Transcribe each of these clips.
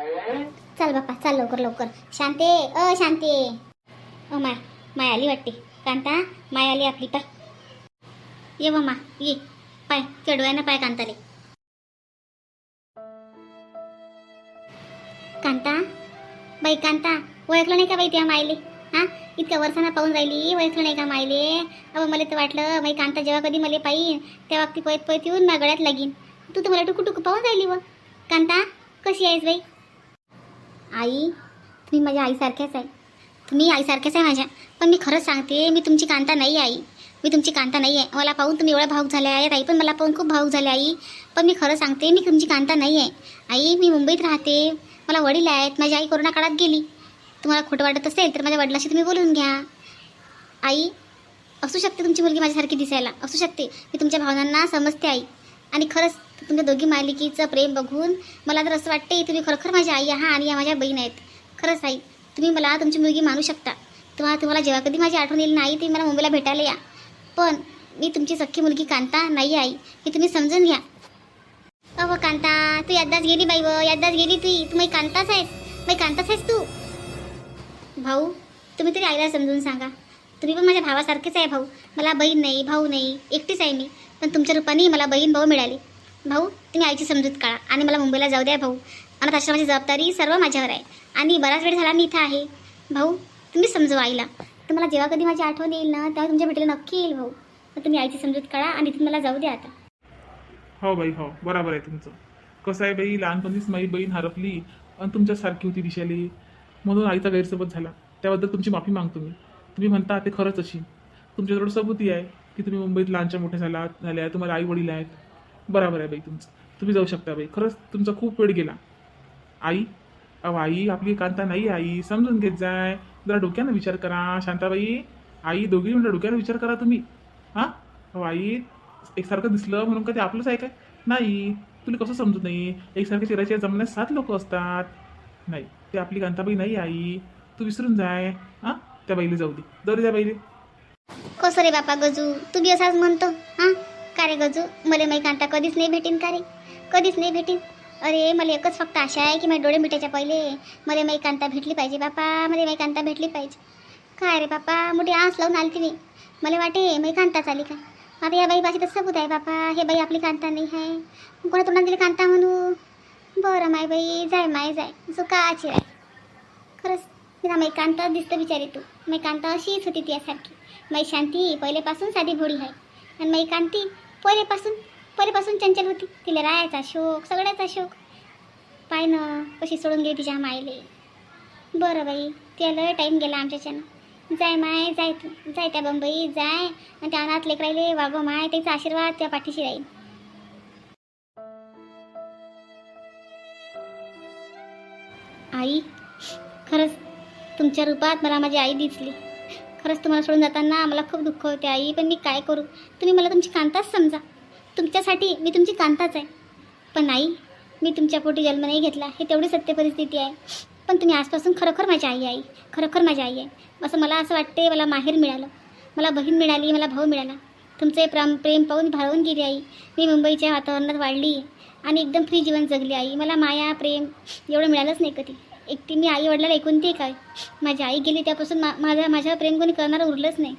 चल बाप्पा चल लवकर लवकर. शांते अ शांते. अ माय माय आली वाटते. कांता माय आली आपली पाय. ये मा ये. पाय चढवाय पाय कांताले. कांता बाई कांता ओळखलं नाही का बाई त्या मायले? हा? इतक्या वर्षांना पाहून राहिली ओळखलं नाही का मायले? अहो मला तर वाटलं बाई कांता जेव्हा कधी मला पाहिन तेव्हा ती पळत पळत येऊन माझ्या गळ्यात लागीन. तू तर मला टुकू टुकू पाहून राहिली व. कांता कशी आहेस बाई? आई तुम्ही माझ्या आईसारख्याच आहे. तुम्ही आईसारख्याच आहे माझ्या. पण मी खरंच सांगते मी तुमची कांता नाही आहे आई. मी तुमची कांता नाही आहे. मला पाहून तुम्ही एवढ्या भाऊक झाल्या आहेत आई पण मला पाहून खूप भाऊक झाले आई. पण मी खरं सांगते मी तुमची कांता नाही आहे. आई मी मुंबईत राहते. मला वडील आहेत. माझी आई कोरोना काळात गेली. तुम्हाला खोटं वाटत असेल तर माझ्या वडिलाशी तुम्ही बोलून घ्या. आई असू शकते तुमची मुलगी माझ्यासारखी दिसायला. असू शकते. मी तुमच्या भावनांना समजते आई. आणि खरंच तुमच्या दोघी मालिकेचं प्रेम बघून मला तर असं वाटते तुम्ही खरोखर माझी आई आहात आणि या माझ्या बहीण आहेत. खरंच आई तुम्ही मला तुमची मुलगी मानू शकता. तेव्हा तुम्हाला जेव्हा कधी माझी आठवण येईल नाही तुम्ही मला मुंबईला भेटायला या. पण मी तुमची सख्खी मुलगी कांता नाही आई हे तुम्ही समजून घ्या. अहो कांता तू यादाच गेली बाई व यादाच गेली ती. तू माझी कांताच आहेस. माझी कांताच आहेस तू. भाऊ तुम्ही तरी आईला समजून सांगा. तुम्ही पण माझ्या भावासारखेच आहे भाऊ. मला बहीण नाही भाऊ नाही एकटीच आहे मी. पण तुमच्या रूपाने मला बहीण भाऊ मिळाली. भाऊ तुम्ही आईची समजूत काढा आणि मला मुंबईला जाऊ द्या भाऊ. अनाथ आश्रमाची जबाबदारी सर्व माझ्यावर आहे आणि बराच वेळ झाला मी इथं आहे. भाऊ तुम्ही समजवा आईला. तुम्हाला जेव्हा कधी माझी आठवण येईल ना तेव्हा तुमच्या भेटीला नक्की येईल भाऊ. तर तुम्ही आईची समजूत काढा आणि इथून मला जाऊ द्या आता. हो बाई हो. बरोबर आहे तुमचं. कसं आहे बाई लहानपणीच माझी बहीण हरपली आणि तुमच्यासारखी होती दिशाली. म्हणून आईचा गैरसोबत झाला. त्याबद्दल तुमची माफी मागतो मी. तुम्ही म्हणता ते खरंच अशी तुमच्याजवळ सबुती आहे की तुम्ही मुंबईत लहानच्या मोठे झाला झाले आहे तुम्हाला आई वडील आहेत. बरोबर आहे बाई तुमचं. तुम्ही जाऊ शकता बाई. खरंच तुमचा खूप वेळ गेला. आई अहो आई आपली कांता नाही आई. समजून घेत जाय. जरा डोक्यानं विचार करा शांताबाई. आई दोघी म्हणजे डोक्यानं विचार करा तुम्ही. हां? अव आई एकसारखं दिसलं म्हणून का ते आपलंच आहे काय? नाही. तुला कसं समजत नाही? एकसारख्या चेहऱ्याच्या जमण्यात सात लोक असतात. नाही. ते आपली कांताबाई नाही आई. तू विसरून जाय. हां? त्या बाईला जाऊ दे. जाऊ दे त्या बाईले. कसं रे बापा गजू? तू बी असाच म्हणतो हां? का रे गजू? मला माही कांता कधीच नाही भेटीन का रे? कधीच नाही भेटीन? अरे मला एकच फक्त आशा आहे की माझे डोळे मिटायच्या पहिले मला माही कांता भेटली पाहिजे बापा मला माही कांता भेटली पाहिजे. काय रे बापा मोठी आस लावून आली मी. मला वाटे माही कांता चाली काय आता या बाई पाशी तर सबूत आहे बापा हे बाई आपली कांता नाही आहे. कोणा तोंडात दिली कांता म्हणू? बरं माय बाई जाय माय जाय. जो काची आहे? खरंच तिला माई कांता दिसतं बिचारी तू. माई कांता अशीच होती तिच्यासारखी. माई शांती पहिलेपासून साधी भोळी आहे. आणि माई कांती पहिलेपासून पहिलेपासून चंचल होती. तिला राहायचा शोक सगळ्याचा शोक. पाय ना कशी सोडून गेली तिच्या मायले. बरं बाई त्याला टाईम गेला आमच्याच्यानं. जाय माय जाय तू जाय त्या बंबई जाय. आणि त्या अनाथ लेकरायले वागो माय त्याचा आशीर्वाद त्या पाठीशी राहील. आई खरंच तुमच्या रूपात मला माझी आई दिसली. खरंच तुम्हाला सोडून जाताना मला खूप दुःख होते आई. पण मी काय करू? तुम्ही मला तुमची कांताच समजा. तुमच्यासाठी मी तुमची कांताच आहे. पण आई मी तुमच्या पोटी जन्म नाही घेतला. हे तेवढी सत्य परिस्थिती आहे. पण तुम्ही आजपासून खरोखर माझी आई आई. खरोखर माझी आई आहे. असं मला असं वाटते मला माहेर मिळालं. मला बहीण मिळाली मला भाऊ मिळाला. तुमचे प्रेम प्रेम पाहून भाळून गेली आई. मी मुंबईच्या वातावरणात वाढली आणि एकदम फ्री जीवन जगली आई. मला माया प्रेम एवढं मिळालंच नाही कधी. एकटी मी आई वडिलाला ऐकून ते काय? माझी आई गेली त्यापासून मा माझ्या प्रेम कोणी करणारं उरलंच नाही.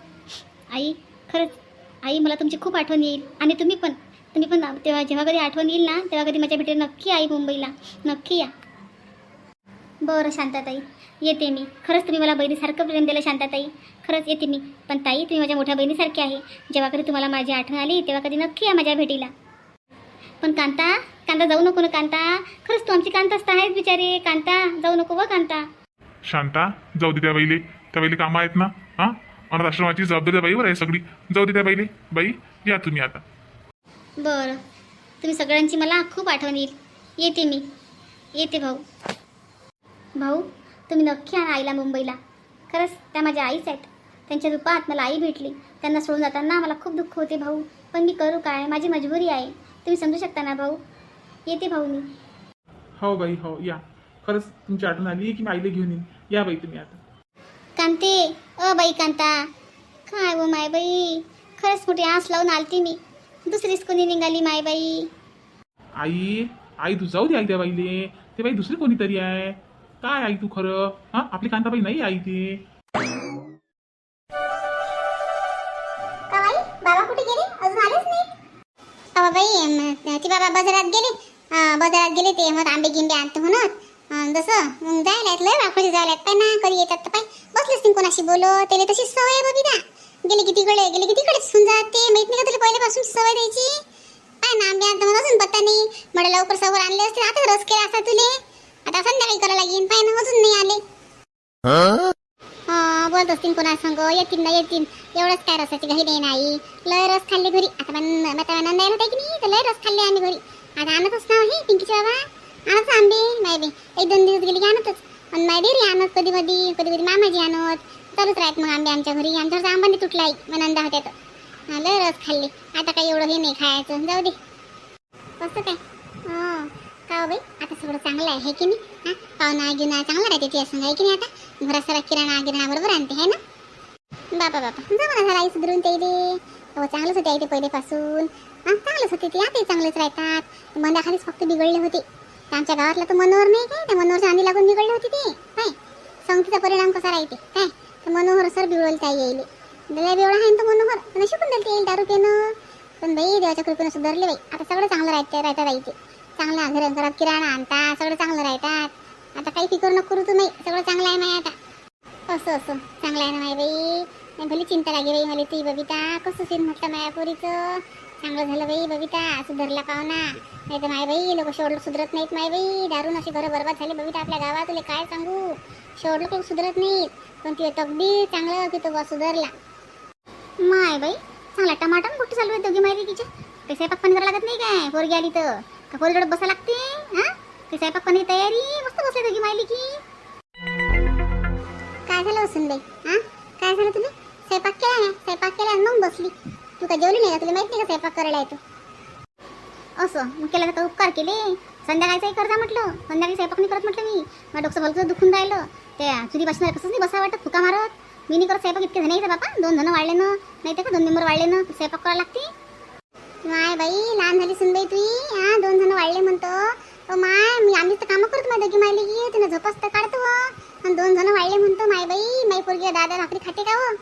आई खरंच आई मला तुमची खूप आठवण येईल. आणि तुम्ही पण तुम्ही पण तेव्हा जेव्हा कधी आठवण येईल ना तेव्हा कधी माझ्या भेटीला नक्की आई मुंबईला. नक्की या. बरं शांताताई येते मी. खरंच तुम्ही मला बहिणीसारखं प्रेम दिलं शांताताई. खरंच येते मी. पण ताई तुम्ही माझ्या मोठ्या बहिणीसारखी आहे. जेव्हा कधी तुम्हाला माझी आठवण आली तेव्हा कधी नक्की या माझ्या भेटीला. पण कांता कांता जाऊ नको ना कांता. खरंच तू आमची कांताच तर आहेस बिचारे. कांता जाऊ नको व कांता. शांता जाऊ दे त्या बाईले. त्या बाईले कामं आहेत ना? हां? अनाथ आश्रमाची जबाबदारी त्या बाईवर आहे सगळी. जाऊ दे त्या बाईले. बाई या तुम्ही आता. बरं. तुम्ही सगळ्यांची मला खूप आठवण येईल. येते मी. येते भाऊ. भाऊ तुम्ही नक्की आणा आईला मुंबईला. खरंच त्या माझ्या आईच आहेत. त्यांच्या रूपात मला आई भेटली. त्यांना सोडून जाताना मला खूप दुःख होते भाऊ. पण मी करू काय? माझी मजबुरी आहे. तुम्ही समजू शकता ना भाऊ? येते भाऊ मी. हो बाई हो या. खरंच तुमची आठवण आली की मी आईला घेऊन येईन. या बाई तुम्ही आता. कांते अ बाई कांता. काय व माय बाई? खरंच मोठी आस लावून आलती मी. दुसरीच कोणी निघाली माय बाई? आई आई तू जाऊ दे आई त्या बाईले. ते बाई दुसरी कोणीतरी आहे. काय आई तू खरं? हा आपली कांताबाई नाही आई ते. बाई ती बाबा बाजारात गेले. बाजारात गेले ते मग आंबे गिंबे आणतो म्हणत जसं मग जायला आहेत लय वाखोशी जायला आहेत पाय ना कधी येतात पाय. बसलेच नाही कोणाशी बोलो त्याला तशी सवय आहे बबिता. गेले की तिकडे गेले की तिकडे. सुन जाते माहीत नाही का तुला पहिल्यापासून सवय द्यायची? पाय ना आंबे आणतो म्हणून अजून पत्ता नाही. मला लवकर सवर आणले असते आता रस केला असता तुले. आता संध्याकाळी करायला लागेल पाय ना अजून नाही आले. हा? बोलत असतील कोणा संग येतील ना येतील एवढंच काय रसाची नाही नाही. लय रस खाल्ले घरी आता पण आता नंदायला होते की नाही? तर लय रस खाल्ले आम्ही घरी आता आणतच ना हे पिंकीचे बाबा. आणत आंबे मायबे एक दोन दिवस गेले की आणतच. आणि माय रे आणत कधी कधी कधी कधी मामाजी आणत. चालूच राहत मग आंबे आमच्या घरी. आमच्या आंबा नाही तुटला मग नंदा होत्या तर लय रस खाल्ले. आता काही एवढं हे नाही खायचं. जाऊ दे. कसं काय? हा. का हो बाई? आता सगळं चांगलं आहे हे की नाही? हा? पाहुणा गिना चांगला राहते ती असं आहे की नाही आता? घरात किराणा गिरणा बरोबर आणते है ना? बापा बापा. जमा झाला आई सुधरून ते दे. हो चांगलंच होते आई ते पहिलेपासून. हां चांगलंच होते ते. आता चांगलेच राहतात. मनाखालीच फक्त बिघडले होते. तर आमच्या गावातला तर मनोहर नाही काय त्या मनोहरच्या आंधी लागून बिघडले होते ते. काय? संगतीचा परिणाम कसा राहते? काय? तर मनोहर सर बिघडलं त्या येईल लय बेवडा आहे ना तो मनोहर. पण शिकून दिलं ते येईल दारू पेनं पण बाई देवाच्या कृपेनं सुधारले बाई. आता सगळं चांगलं राहते राहता राहायचे चांगलं चांगला घर घरात किराणा आणता सगळं चांगलं राहतात. आता काही फिकर नको करू तुम्ही सगळं चांगलं आहे माय आता. असं असं. चांगलं आहे ना माय बाई. भली चिंता लागे बाई मला ती बबिता कसं सीन म्हटलं माया पोरीचं चांगलं झालं बाई बबिता सुधरला पाहुणा नाही तर माय बाई लोक शोरलं सुधरत नाहीत माय बाई. दारून अशी घरं बरबाद झाली बबिता आपल्या गावात तुला काय सांगू? शोरलं लोक सुधरत नाहीत. पण ती तगदी चांगलं की तो बा सुधरला. माय बाई चांगला टमाटर कुठे चालू आहे दोघी माहिती तिच्या काही स्वयंपाक पाणी करायला लागत नाही काय? पोरगी आली तर. का पोरगड बसा लागते? हा? काही स्वयंपाक पाणी तयारी मस्त बसले दोघी माहिली की काय झालं असून बाई हा? काय झालं तुला? स्वयंपाक केला ना स्वयंपाक केला आणि मग बसली. तू काय जेवली नाही का? तुला माहीत नाही का स्वयंपाक करायला येतो असं मग केला तर उपकार केले? संध्याकाळचाही करता म्हटलं. संध्याकाळी स्वयंपाक नाही करत म्हटलं मी. माझं डोकं भलकं दुखून राहिलं. त्या चुली बसणार कसंच नाही बसा वाटत फुका मारत. मी नाही करत स्वयंपाक इतके जण बाबा दोन जण वाढले ना नाही तर का दोन मेंबर वाढले ना स्वयंपाक करावं लागते. माय बाई लहान झाली सुनबाई तुई. हा दोन जण वाढले म्हणतो. माय मी आम्ही तर कामं करतो माझ्या दोघी मायली की तिनं झोपस तर काढतो. आणि दोन जण वाढले म्हणतो माय बाई माई पोरगी दादा भाकरी खाते का हो?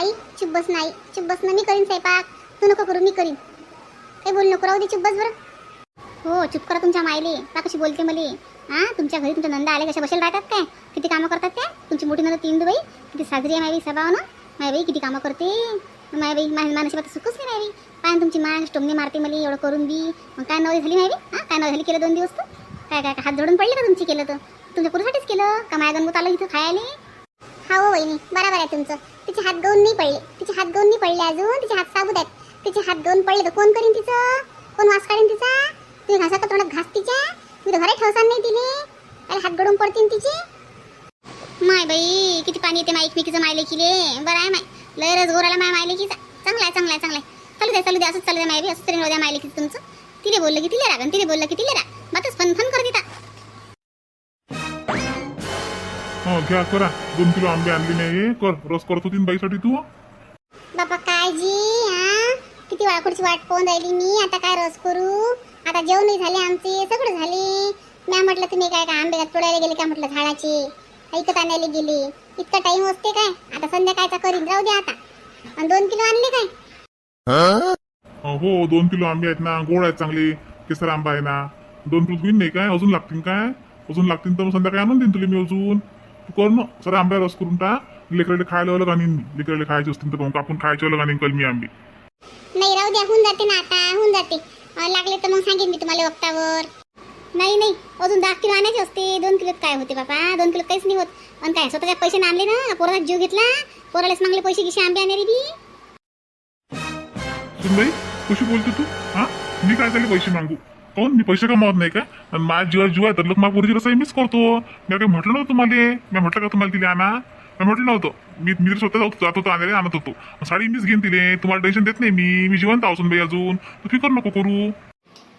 आई चुप बस नाही चुप बस ना मी करीन स्वयंपाक. तू नको करू मी करीन. काही बोल नको राहू दे चुप बस बरं. हो चुप करा तुमच्या मायले. का कशी बोलते मले? हा तुमच्या घरी तुमच्या नंदा आले कशा बसेल राहतात काय? किती कामं करतात त्या? तुमची मोठी नंदा तीन बाई किती साजरी आहे मायबाई सभाव ना मायबाई किती कामं करते? मायबाई मा मानसिबात सुखच नाही मायबाई पाय तुमची मान स्टोमने मारते मला एवढं करून बी. मग काय नवरी झाली मायबाई हा काय नवरी झाली केलं दोन दिवस तर? काय काय हात जोडून पडले का तुमची केलं तर? तुमच्या पुरुषासाठीच केलं? का माया गणगोत आलं इथं खायला? हा हो वहिनी. बरोबर आहे तुमचं. तिचे हात दोन नाही पडले. तिचे हात दोन नाही पडले अजून. तिचे हात साबूत आहेत. तिचे हात दोन पडले तर कोण करीन तिचं? कोण वास काढीन तिचा? तुम्ही घासा का तोंडात घास तिच्या? मी तर घरात ठेवसान नाही तिने अरे हात गडून पडतील तिचे. माय बाई किती पाणी येते माय एकमेकीचं मायले किले बरं आहे माय. लय रस गोराला माय मायले की चांगला आहे चांगला आहे चांगला आहे. चालू द्या चालू द्या. असंच चालू द्या माय बी. असंच तरी द्या मायले की तुमचं. तिने बोललं की तिले राग तिने बोललं की तिले राग. मातच फन फन कर देता हो घ्या करा. दोन किलो आंबे आणले नाही कर रस करत होती ना बाईसाठी तू. बाबा काय जी हा? किती वाळखोडची वाट पाहून राहिली मी. आता काय रस करू? आता जेवणही झाले आमचे सगळं झाले. मी म्हटलं तुम्ही काय काय आंबे तोडायला गेले का म्हटलं झाडाचे? ऐकत आणायला गेले. इतका टाइम असते काय? आता संध्याकाळचा करीन. राहू द्या आता. आणि दोन किलो आणले काय? हो दोन किलो आंबे आहेत ना. गोड आहेत चांगले. केसर आंबा आहे ना. दोन किलो घेऊन नाही काय? अजून लागतील काय? अजून लागतील तर संध्याकाळी आणून देईन तुला मी अजून. तू कर ना सर आंब्या रस करून टाक. लेकराले खायला अलग आणीन मी लेकराले खायचे असतील तर मग कापून खायचे अलग आणीन कलमी आंबे. नाही राहू द्या. होऊन जाते ना आता. होऊन जाते. अं, लागले तर मग सांगेन मी तुम्हाला वक्तावर. नाही नाही. अजून दहा किलो आणायचे असते. दोन किलोत काय होते बाबा? दोन किलो काहीच नाही होत. आणि काय? स्वतःच्या पैसे आणले ना? पोराला जीव घेतला? पोरालाच मागले पैसे किशे आंबे आणले बी? सुनबाई कशी बोलते तू? हा? मी काय त्याला पैसे मागू? काऊन मी पैसे कमावत नाही का? आणि माझ्या जीवा जीवा तर लोक माझ्या पोरीची कसं मीच करतो. मी काही म्हटलं नव्हतं तुम्हाला? मी म्हटलं का तुम्हाला तिला आणा मी म्हटलं नव्हतं. मी मी स्वतः जात जात होतो आणायला आणत होतो. साडी मीच घेईन तिले. तुम्हाला टेन्शन देत नाही मी. मी जिवंत असून बाई अजून. तू फिकर नको करू.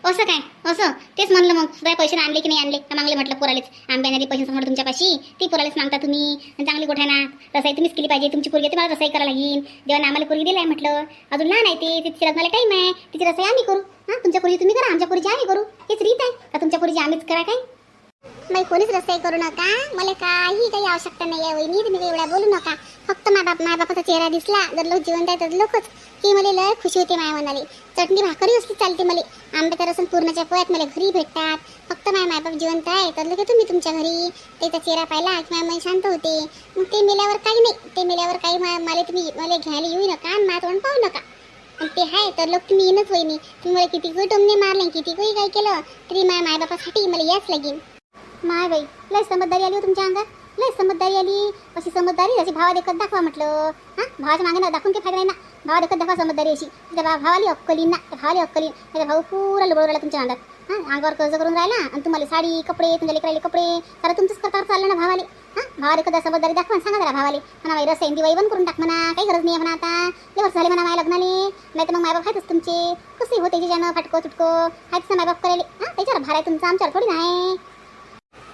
असं काय? असं? तेच म्हणलं मग. तुझ्या पैसे आणले की नाही आणले? का मागले म्हटलं पोरालेच. आंबे आणले पैसे समोर तुमच्यापाशी. ती पोरालेच मागता तुम्ही. चांगली गोठ्या ना रसाई तुम्हीच केली पाहिजे. तुमची पोरगी तुम्हाला रसाई करायला लागेल जेव्हा आम्हाला पोरगी दिलाय म्हटलं. अजून लहान आहे ते. तिच्या लग्नाला टाईम आहे. तिची रसाई आम्ही करू. हां? तुमच्या पोरी तुम्ही करा. आमच्या पोरीची आम्ही करू. हेच रीत आहे. का तुमच्या पोरीची आम्हीच करा काय? मी कोणीच रस्ताही करू नका. मला काही काही आवश्यकता नाही आहे वहिनी. तुम्ही काही एवढ्या बोलू नका. फक्त माय बाप माय बापाचा चेहरा दिसला. जर लोक जिवंत आहे तर लोकच. की मला लय खुशी होते माया म्हणाली चटणी भाकरी असली चालते मला. आंबे तर पूर्णाच्या पोळ्यात मला घरी भेटतात. फक्त माय मायबाप जिवंत आहे तर लगेच तुम्ही तुमच्या घरी. त्याचा चेहरा पाहिला की माझ्या मन शांत होते. मग ते मेल्यावर काही नाही. ते मेल्यावर काही मला तुम्ही मला घ्यायला येऊ नका आणि माझं तोंड पाहू नका. आणि ते आहे तर लोक तुम्ही येणंच वहिनी. तुम्ही मला किती कोई टोमने मारले किती काही काय केलं? तरी माझ्या मायबापासाठी मला याच लागेल. माय बाई लय समजदारी आली हो तुमच्या अंगात. लय समजदारी आली. अशी समजदारी अशी भावा देखत दाखवा म्हटलं. हां? भावाच्या मागे ना दाखवून काही फायदा नाही ना. भावा देखत दाखवा समजदारी अशी. त्या भा भावाली अक्कलीन ना. त्या भावाली अक्कलीन. त्याचा भाऊ पुरा लुबळ राहिला तुमच्या अंगात. हां? अंगावर कर्ज करून राहिला आणि तुम्हाला साडी कपडे तुमच्या लेकराले कपडे सारं तुमचंच करता चाललं ना भावाले. हां? भावा देखत समजदारी दाखवा सांगा जरा भावाले. म्हणा वैरस रस्ता दिवाळी बंद करून टाक म्हणा. काही गरज नाही म्हणा आता. लय वर्ष झाले म्हणा माझ्या लग्नाले. नाही तर मग मायबाप आहेतच तुमचे. कसे होते ज्यानं फाटको तुटको. आहेतच ना मायबाप करायला. हां? त्याच्यावर भार आहे तुमचा. आमच्यावर थोडी नाही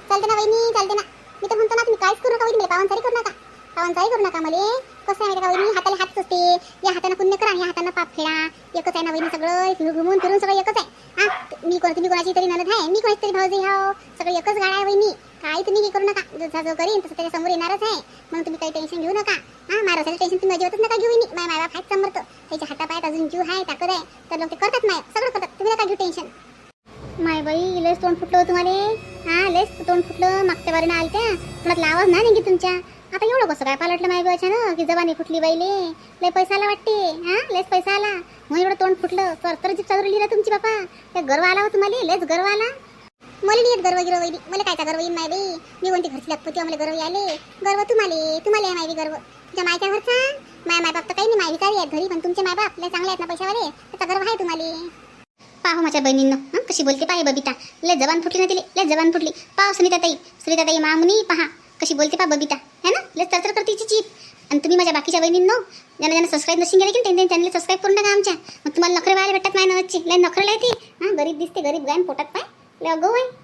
चालते ना वहिनी. चालते ना. मी तर म्हणतो ना तुम्ही काहीच करू नका वहिनी पावनचारी करू नका. पावनचारी करू नका मला. कसं आहे माहिती का वहिनी? हाताला हातच असते या हाताने पुण्य करा या हाताने पाप फेडा. एकच आहे ना वहिनी सगळं घुमून फिरून सगळं एकच आहे. हा मी कोण तुम्ही कोणाची तरी ननद आहे? मी कोणाची तरी भाऊजी हाव हो. सगळं एकच गाडा आहे वहिनी. काही तुम्ही हे करू नका. जसा जो करीन तसं त्याच्यासमोर येणारच आहे. म्हणून तुम्ही काही टेन्शन घेऊ नका. हा मारवसाचं टेन्शन तुम्ही अजिबातच नका घेऊ वहिनी. माझ्या मायबाप आहेत समर्थ. त्याच्या हातापायात अजून जीव आहे ताकद आहे. तर लोक ते करतात माय. सगळं करतात. तुम्ही नका घेऊ टेन्शन माय बाई इलेच तोंड फुटलं तुम्हाला हा लेस तोंड फुटलं. मागच्या वारीनं आल त्या थोडा आवाज ना नेमकी तुमच्या. आता एवढं कसं काय पालटलं माय ना की जबानी फुटली बाईले. लय पैसा आला वाटते. हा लयच पैसा आला. मग एवढं तोंड फुटलं. तर तर जीप चालू लिहिलं तुमची बापा. त्या गर्व आला हो तुम्हाला. लयच गर्व आला. मला येत गर्व गिरव वैरी मला काय गर्व येईन मायबी मी कोणती घरची लागतो तेव्हा हो? मला गर्व आले गर्व तुम्हाला. तुम्हाला आहे मायबी गर्व. तुमच्या मायच्या घरचा? माय मायबाप तर काही नाही. माय भिकारी आहेत घरी. पण तुमचे मायबाप लय चांगले आहेत ना पैशावाले. त्याचा गर्व आहे तुम्हाला. पाहू हो माझ्या बहिणींनो. कशी बोलते पाहे बबिता. लय जबान फुटली ना तिले लय जबान फुटली. पाहू सुनीताताई सुनीताताई मामुनी पहा. कशी बोलते पहा बबिता. है ना? लय चरचर करते तिची चीप. आणि तुम्ही माझ्या बाकीच्या बहिणींनो ज्यांना ज्यांना सबस्क्राईब नसून गेले की त्यांनी चॅनल सबस्क्राईब करून टाका आमच्या. मग तुम्हाला नखरे व्हायला भेटतात माझ्या नवची. लय नखरे ती. हां गरीब दिसते गरीब गायन पोटात पाय. लय अगो आहे